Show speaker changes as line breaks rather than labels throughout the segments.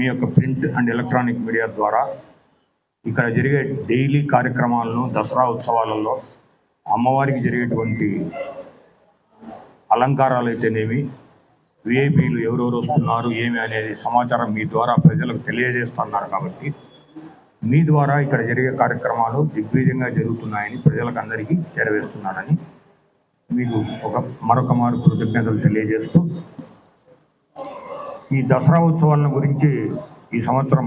మీ యొక్క print and electronic media ద్వారా ఇక్కడ జరిగే డైలీ కార్యక్రమాలను దసరా ఉత్సవాలలో అమ్మవారికి జరిగేటువంటి అలంకారాలు అయితేనేమి విఐపీలు ఎవరెవరు వస్తున్నారు ఏమి అనేది సమాచారం మీ ద్వారా ప్రజలకు తెలియజేస్తున్నారు కాబట్టి మీ ద్వారా ఇక్కడ జరిగే కార్యక్రమాలు దిగ్విజయంగా జరుగుతున్నాయని ప్రజలకు అందరికీ చేరవేస్తున్నారని మీకు ఒక మరొక మారు కృతజ్ఞతలు తెలియజేస్తూ ఈ దసరా ఉత్సవాలను గురించి ఈ సంవత్సరం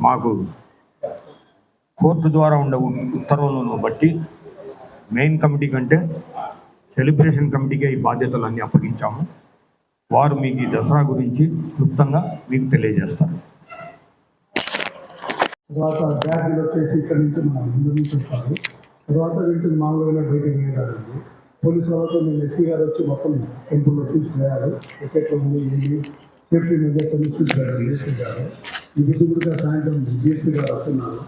మాకు కోర్టు ద్వారా ఉండే ఉత్తర్వులను బట్టి మెయిన్ కమిటీ కంటే సెలబ్రేషన్ కమిటీకే ఈ బాధ్యతలన్నీ అప్పగించాము. వారు మీకు ఈ దసరా గురించి క్లుప్తంగా మీకు తెలియజేస్తారు.
తర్వాత బ్యాగులు వచ్చేసి ఇక్కడ నుంచి మన ముందు నుంచి వస్తారు తర్వాత వీటిని మామూలుగా బయటకు వేయగలరు పోలీసు వాళ్ళతో నేను ఎస్పీ గారు వచ్చి మొత్తం టెంపుల్లో తీసుకుపోయారు ఎక్కడ ఉంది సేఫ్టీ మెజర్స్ అన్ని చూసుకున్నారు తీసుకుంటారు ఈ కూడా సాయంత్రం డిఎస్పీ గారు వస్తున్నారు.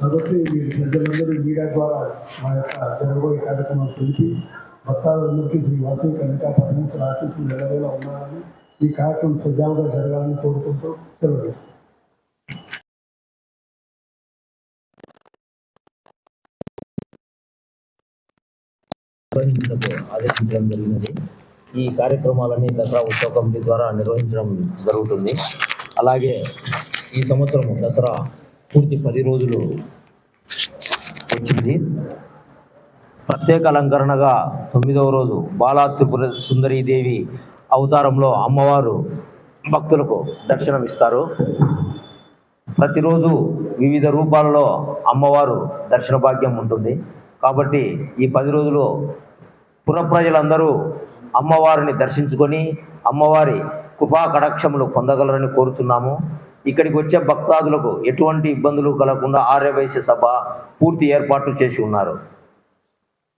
కాబట్టి మీరు ప్రజలందరూ మీడియా ద్వారా మా యొక్క జరగబోయే కార్యక్రమాలు తెలిపి భక్తాదులందరికీ శ్రీ వాసు కనికా పరమేశ్వర ఆశీస్సులు నెలవేలా ఉన్నారని ఈ కార్యక్రమం సజావుగా జరగాలని కోరుకుంటూ సెలవు
నిర్వహించడం ఆదేశించడం జరిగినది. ఈ కార్యక్రమాలని దసరా ఉత్సవ కమిటీ ద్వారా నిర్వహించడం జరుగుతుంది. అలాగే ఈ సంవత్సరం దసరా పూర్తి పది రోజులు వచ్చింది. ప్రత్యేక అలంకరణగా తొమ్మిదవ రోజు బాలా త్రిపుర సుందరీదేవి అవతారంలో అమ్మవారు భక్తులకు దర్శనమిస్తారు ప్రతిరోజు వివిధ రూపాలలో అమ్మవారు దర్శన భాగ్యం ఉంటుంది. కాబట్టి ఈ పది రోజులు పుర ప్రజలందరూ అమ్మవారిని దర్శించుకొని అమ్మవారి కృపా కటాక్షములు పొందగలరని కోరుచున్నాము. ఇక్కడికి వచ్చే భక్తాదులకు ఎటువంటి ఇబ్బందులు కలగకుండా ఆర్యవైశ్య సభ పూర్తి ఏర్పాట్లు చేసి ఉన్నారు.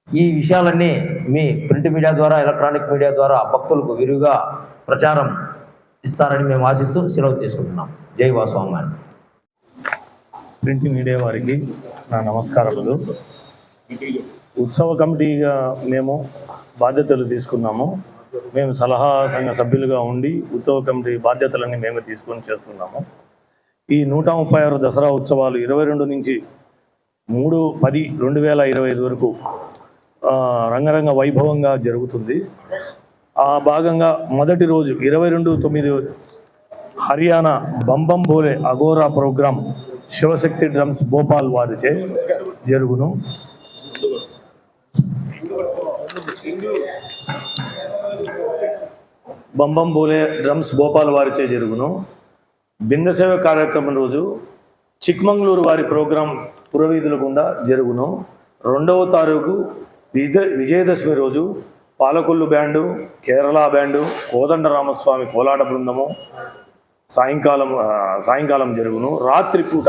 ఈ విషయాలన్నీ మీ ప్రింట్ మీడియా ద్వారా ఎలక్ట్రానిక్ మీడియా ద్వారా భక్తులకు విరివిగా ప్రచారం ఇస్తారని మేము ఆశిస్తూ సెలవు తీసుకుంటున్నాం. జై వాస్వామి
ప్రింట్ మీడియా వారికి నా నమస్కారములు ఉత్సవ కమిటీగా మేము బాధ్యతలు తీసుకున్నాము. మేము సలహా సంఘ సభ్యులుగా ఉండి ఉత్సవ కమిటీ బాధ్యతలన్నీ మేము తీసుకొని చేస్తున్నాము. ఈ నూట ముప్పై ఆరు దసరా ఉత్సవాలు ఇరవై రెండు నుంచి మూడు పది రెండు వేల ఇరవై ఐదు వరకు రంగరంగ వైభవంగా జరుగుతుంది. ఆ భాగంగా మొదటి రోజు ఇరవై రెండు తొమ్మిది హర్యానా బంబం బోలే అగోరా ప్రోగ్రాం శివశక్తి డ్రమ్స్ భోపాల్ వారిచే జరుగును. బంబం బోలే డ్రమ్స్ భోపాల్ వారిచే జరుగును. బిందసేవ కార్యక్రమం రోజు చిక్మంగళూరు వారి ప్రోగ్రాం పురవీధుల గుండా జరుగును. రెండవ తారీఖు విజయ విజయదశమి రోజు పాలకొల్లు బ్యాండు కేరళ బ్యాండు కోదండరామస్వామి కోలాట బృందము సాయంకాలం సాయంకాలం జరుగును. రాత్రి పూట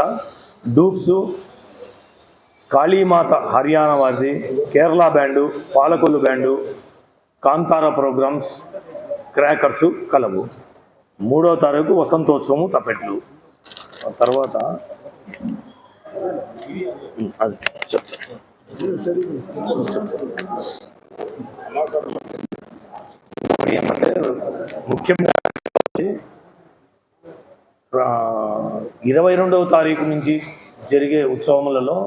డూప్స్ కాళీమాత హర్యానా వారిది Kerala band Palakollu band Kantara programs crackers కలవు. మూడో తారీఖు వసంతోత్సవము తప్పెట్లు తర్వాత అది ఏమంటే ముఖ్యంగా ఇరవై రెండవ తారీఖు నుంచి జరిగే ఉత్సవములలో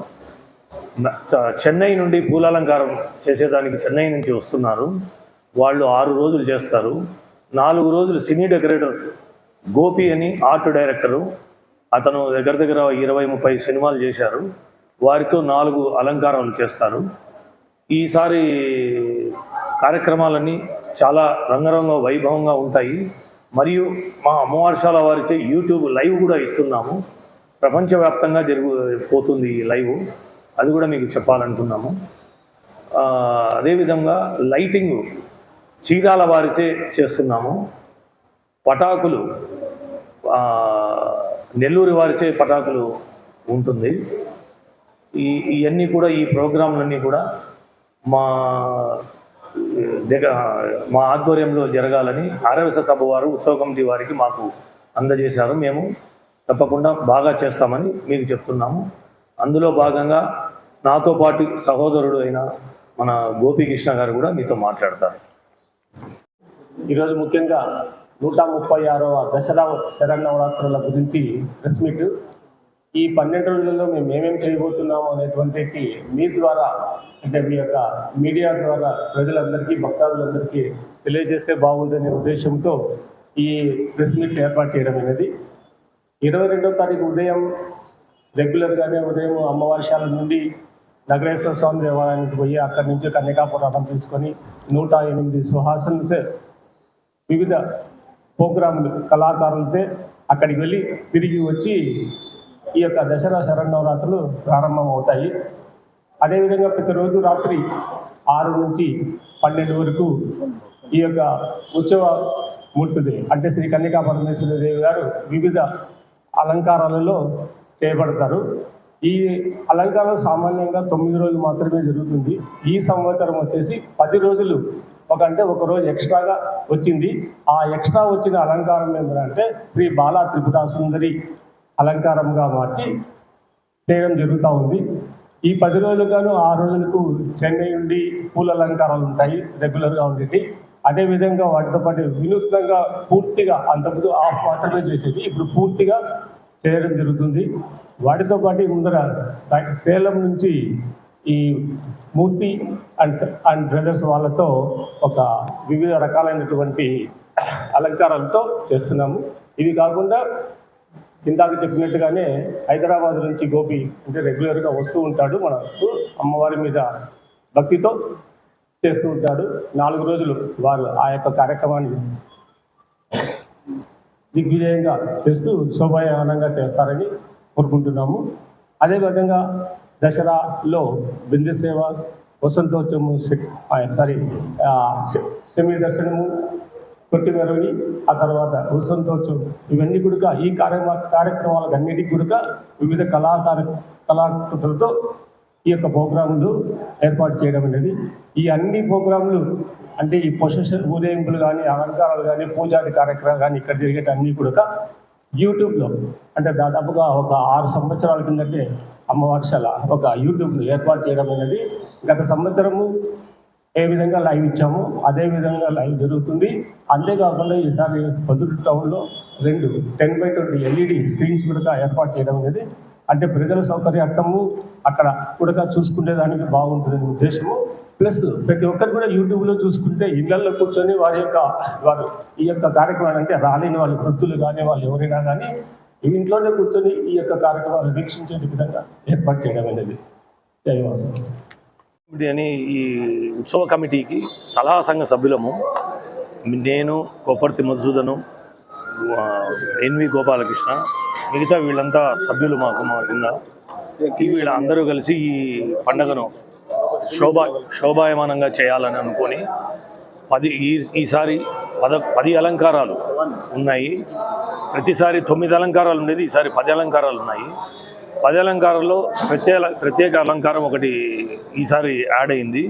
చెన్నై నుండి పూలాలంకారం చేసేదానికి చెన్నై నుంచి వస్తున్నారు. వాళ్ళు ఆరు రోజులు చేస్తారు. నాలుగు రోజులు సినీ డెకరేటర్స్ గోపి అని ఆర్ట్ డైరెక్టరు. అతను దగ్గర దగ్గర ఇరవై ముప్పై సినిమాలు చేశారు. వారితో నాలుగు అలంకారాలు చేస్తారు. ఈసారి కార్యక్రమాలన్నీ చాలా రంగరంగ వైభవంగా ఉంటాయి. మరియు మా అమ్మవార్షాల వారిచే యూట్యూబ్ లైవ్ కూడా ఇస్తున్నాము. ప్రపంచవ్యాప్తంగా జరుగు పోతుంది ఈ లైవ్. అది కూడా మీకు చెప్పాలనుకున్నాము. అదేవిధంగా లైటింగ్ చీరాల వారిచే చేస్తున్నాము. పటాకులు నెల్లూరు వారిచే పటాకులు ఉంటుంది. ఈ ఇవన్నీ కూడా ఈ ప్రోగ్రాంలన్నీ కూడా మా దగ్గర మా ఆధ్వర్యంలో జరగాలని ఆరవస సభ వారు ఉత్సవ కమిటీ వారికి మాకు అందజేశారు. మేము తప్పకుండా బాగా చేస్తామని మీకు చెప్తున్నాము. అందులో భాగంగా నాతో పాటు సహోదరుడు అయిన మన గోపీకృష్ణ గారు కూడా మీతో మాట్లాడతారు.
ఈరోజు ముఖ్యంగా నూట ముప్పై ఆరవ దసరా శరన్నవరాత్రుల గురించి ప్రెస్ మీట్. ఈ పన్నెండు రోజుల్లో మేము ఏమేమి చేయబోతున్నాము అనేటువంటికి మీ ద్వారా అంటే మీ యొక్క మీడియా ద్వారా ప్రజలందరికీ భక్తాదులందరికీ తెలియజేస్తే బాగుందనే ఉద్దేశంతో ఈ ప్రెస్ మీట్ ఏర్పాటు చేయడం అనేది. ఇరవై రెండవ తారీఖు ఉదయం రెగ్యులర్గానే ఉదయం అమ్మవారిశాల నుండి నగరేశ్వర స్వామి దేవాలయానికి పోయి అక్కడి నుంచి కన్యకాపురాటం తీసుకొని నూట ఎనిమిది సుహాసనసే వివిధ ప్రోగ్రాములు కళాకారులతో అక్కడికి వెళ్ళి తిరిగి వచ్చి ఈ యొక్క దసరా శరణవరాత్రులు ప్రారంభం అవుతాయి అదేవిధంగా ప్రతిరోజు రాత్రి ఆరు నుంచి పన్నెండు వరకు ఈ యొక్క ఉత్సవ మూర్తిది. అంటే శ్రీ కన్యకా పరమేశ్వర దేవి గారు వివిధ అలంకారాలలో చేయబడతారు ఈ అలంకారం సామాన్యంగా తొమ్మిది రోజులు మాత్రమే జరుగుతుంది. ఈ సంవత్సరం వచ్చేసి పది రోజులు ఒక అంటే ఒక రోజు ఎక్స్ట్రాగా వచ్చింది. ఆ ఎక్స్ట్రా వచ్చిన అలంకారం ఏంటంటే శ్రీ బాలా త్రిపురా సుందరి అలంకారంగా మార్చి చేయడం జరుగుతూ ఉంది. ఈ పది రోజులుగాను ఆ రోజులకు చెన్నై నుండి పూల అలంకారాలు ఉంటాయి రెగ్యులర్గా ఉండేది అదేవిధంగా వాటితో పాటు వినూత్నంగా పూర్తిగా అంతకుముందు ఆఫ్ మాత్రమే చేసేది. ఇప్పుడు పూర్తిగా చేయడం జరుగుతుంది. వాటితో పాటు ముందర సేలం నుంచి ఈ మూర్తి అండ్ అండ్ బ్రదర్స్ వాళ్ళతో ఒక వివిధ రకాలైనటువంటి అలంకారాలతో చేస్తున్నాము. ఇవి కాకుండా ఇందాక చెప్పినట్టుగానే హైదరాబాద్ నుంచి గోపి అంటే రెగ్యులర్గా వస్తూ ఉంటాడు. మనకు అమ్మవారి మీద భక్తితో చేస్తూ ఉంటాడు. నాలుగు రోజులు వారు ఆ యొక్క కార్యక్రమాన్ని దిగ్విజయంగా చేస్తూ శోభాయమానంగా చేస్తారని కోరుకుంటున్నాము. అదేవిధంగా దసరాలో బిందె సేవ వసంతోత్సవము సారీ సెమీ దర్శనము కొట్టిమెరవి ఆ తర్వాత వసంతోత్సవం ఇవన్నీ కూడా ఈ కార్యక్రమ కార్యక్రమాలకు అన్నిటికీ కూడా వివిధ కళాకార కళాకృతులతో ఈ యొక్క ప్రోగ్రాములు ఏర్పాటు చేయడం అనేది. ఈ అన్ని ప్రోగ్రాములు అంటే ఈ పొసెషన్ ఊరేగింపులు కానీ అలంకారాలు కానీ పూజాది కార్యక్రమాలు కానీ ఇక్కడ జరిగేటి అన్నీ కూడా యూట్యూబ్లో అంటే దాదాపుగా ఒక ఆరు సంవత్సరాల కిందటే అమ్మవారిశాల ఒక యూట్యూబ్ను ఏర్పాటు చేయడం అనేది గత సంవత్సరము ఏ విధంగా లైవ్ ఇచ్చాము అదే విధంగా లైవ్ జరుగుతుంది. అంతేకాకుండా ఈసారి పొద్దుట టౌన్లో రెండు ten by twenty LED screens కూడా ఏర్పాటు చేయడం అనేది అంటే ప్రజల సౌకర్యార్థము అక్కడ కూడా చూసుకునేదానికి బాగుంటుంది ఉద్దేశము. ప్లస్ ప్రతి ఒక్కరు కూడా యూట్యూబ్లో చూసుకుంటే ఇళ్ళలో కూర్చొని వారి యొక్క వారు ఈ యొక్క కార్యక్రమాలు అంటే రాలేని వాళ్ళు వృద్ధులు కానీ వాళ్ళు ఎవరైనా కానీ ఇంట్లోనే కూర్చొని ఈ యొక్క కార్యక్రమాలు వీక్షించే విధంగా ఏర్పాటు చేయడం అనేది ధన్యవాదాలు
అని ఈ ఉత్సవ కమిటీకి సలహా సంఘ సభ్యులము నేను కోపర్తి మధుసూదను ఎన్వి గోపాలకృష్ణ మిగతా వీళ్ళంతా సభ్యులు మాకు మా కింద. వీళ్ళందరూ కలిసి ఈ పండగను శోభా శోభాయమానంగా చేయాలని అనుకొని పది ఈ ఈసారి పద పది అలంకారాలు ఉన్నాయి. ప్రతిసారి తొమ్మిది అలంకారాలు ఉండేది ఈసారి పది అలంకారాలు ఉన్నాయి. పది అలంకారాల్లో ప్రత్యేక ప్రత్యేక అలంకారం ఒకటి ఈసారి యాడ్ అయింది.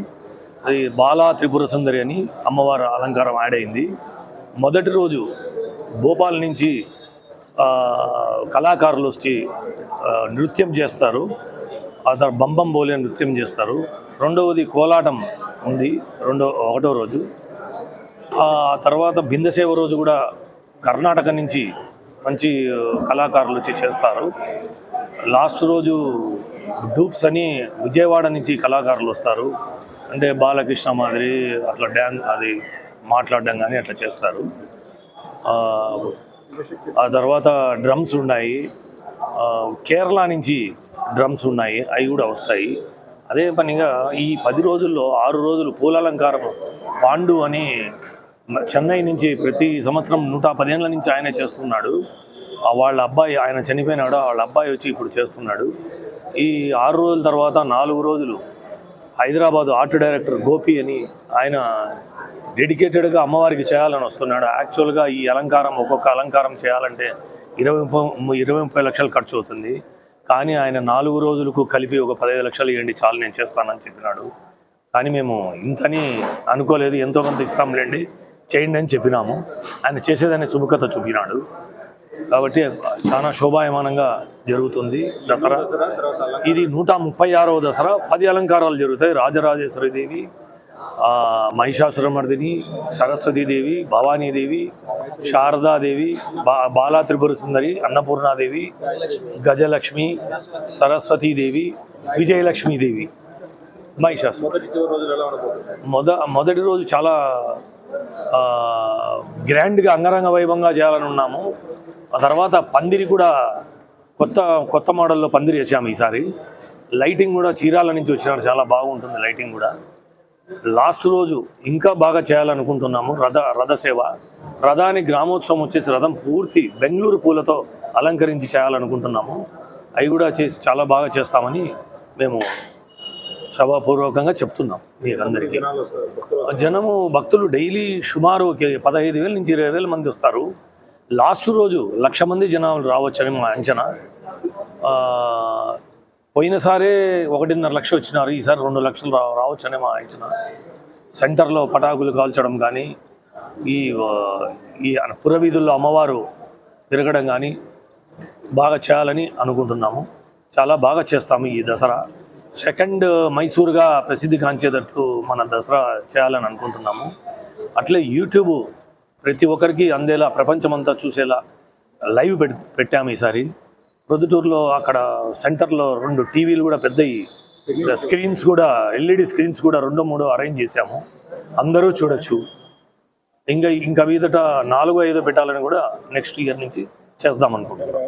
అది బాలా త్రిపుర సుందరి అని అమ్మవారి అలంకారం యాడ్ అయింది. మొదటి రోజు భోపాల్ నుంచి కళాకారులు వచ్చి నృత్యం చేస్తారు. ఆ తర్వాత బంబం బోలే నృత్యం చేస్తారు. రెండవది కోలాటం ఉంది రెండో ఒకటో రోజు. ఆ తర్వాత బిందసేవ రోజు కూడా కర్ణాటక నుంచి మంచి కళాకారులు వచ్చి చేస్తారు. లాస్ట్ రోజు డూప్స్ అని విజయవాడ నుంచి కళాకారులు వస్తారు. అంటే బాలకృష్ణ మాదిరి అట్లా డ్యాన్స్ అది మాట్లాడడం కానీ అట్లా చేస్తారు. ఆ, తర్వాత డ్రమ్స్ ఉన్నాయి. కేరళ నుంచి డ్రమ్స్ ఉన్నాయి అవి కూడా వస్తాయి. అదే పనిగా ఈ పది రోజుల్లో ఆరు రోజులు పూలాలంకారం పాండు అని చెన్నై నుంచి ప్రతి సంవత్సరం నూట పదేళ్ళ నుంచి ఆయన చేస్తున్నాడు. వాళ్ళ అబ్బాయి ఆయన చనిపోయినాడు వాళ్ళ అబ్బాయి వచ్చి ఇప్పుడు చేస్తున్నాడు. ఈ ఆరు రోజుల తర్వాత నాలుగు రోజులు హైదరాబాదు ఆర్ట్ డైరెక్టర్ గోపి అని ఆయన డెడికేటెడ్గా అమ్మవారికి చేయాలని వస్తున్నాడు. యాక్చువల్గా ఈ అలంకారం ఒక్కొక్క అలంకారం చేయాలంటే ఇరవై ముప్పై ఇరవై ముప్పై లక్షలు ఖర్చు అవుతుంది. కానీ ఆయన నాలుగు రోజులకు కలిపి ఒక పదహైదు లక్షలు ఇవ్వండి చాలు నేను చేస్తానని చెప్పినాడు. కానీ మేము ఇంతని అనుకోలేదు ఎంతో కొంత ఇస్తాంలేండి చేయండి అని చెప్పినాము. ఆయన చేసేదాన్ని సుముఖత చూపినాడు. కాబట్టి చాలా శోభాయమానంగా జరుగుతుంది దసరా. ఇది నూట ముప్పై ఆరవ దసరా. పది అలంకారాలు జరుగుతాయి. రాజరాజేశ్వరి దేవి మహిషాసురమర్దిని సరస్వతీదేవి భవానీదేవి శారదాదేవి బా బాలా త్రిపుర సుందరి అన్నపూర్ణాదేవి గజలక్ష్మి సరస్వతీదేవి విజయలక్ష్మీదేవి మహిషాసుర. మొద మొదటి రోజు చాలా గ్రాండ్గా అంగరంగ వైభవంగా చేయాలని ఉన్నాము. ఆ తర్వాత పందిరి కూడా కొత్త కొత్త మోడల్లో పందిరి వేసాము ఈసారి. లైటింగ్ కూడా చీరాల నుంచి వచ్చినారు చాలా బాగుంటుంది లైటింగ్ కూడా. లాస్ట్ రోజు ఇంకా బాగా చేయాలనుకుంటున్నాము. రథ రథసేవ రథాన్ని గ్రామోత్సవం వచ్చేసి రథం పూర్తి బెంగళూరు పూలతో అలంకరించి చేయాలనుకుంటున్నాము. అవి కూడా చేసి చాలా బాగా చేస్తామని మేము సభాపూర్వకంగా చెప్తున్నాం మీకందరికీ. జనము భక్తులు డైలీ సుమారు ఒక పదహైదు వేల నుంచి ఇరవై వేల మంది వస్తారు. లాస్ట్ రోజు లక్ష మంది జనాలు రావచ్చని మా అంచనా. పోయినసారే ఒకటిన్నర లక్ష వచ్చినారు ఈసారి రెండు లక్షలు రా రావచ్చని మా అంచనా. సెంటర్లో పటాకులు కాల్చడం కానీ ఈ ఈ పురవీధుల్లో అమ్మవారు తిరగడం కానీ బాగా చేయాలని అనుకుంటున్నాము. చాలా బాగా చేస్తాము ఈ దసరా. సెకండ్ మైసూరుగా ప్రసిద్ధి కాంచేటట్టు మన దసరా చేయాలని అనుకుంటున్నాము. అట్లే యూట్యూబ్ ప్రతి ఒక్కరికి అందేలా ప్రపంచమంతా చూసేలా లైవ్ పెట్టాము ఈసారి. ప్రొద్దుటూరులో అక్కడ సెంటర్లో రెండు టీవీలు కూడా పెద్దవి స్క్రీన్స్ కూడా ఎల్ఈడి స్క్రీన్స్ కూడా రెండు మూడు అరేంజ్ చేశాము. అందరూ చూడొచ్చు. ఇంకా ఇంకా మీదట నాలుగు ఐదు పెట్టాలని కూడా నెక్స్ట్ ఇయర్ నుంచి చేద్దాం అనుకుంటున్నాం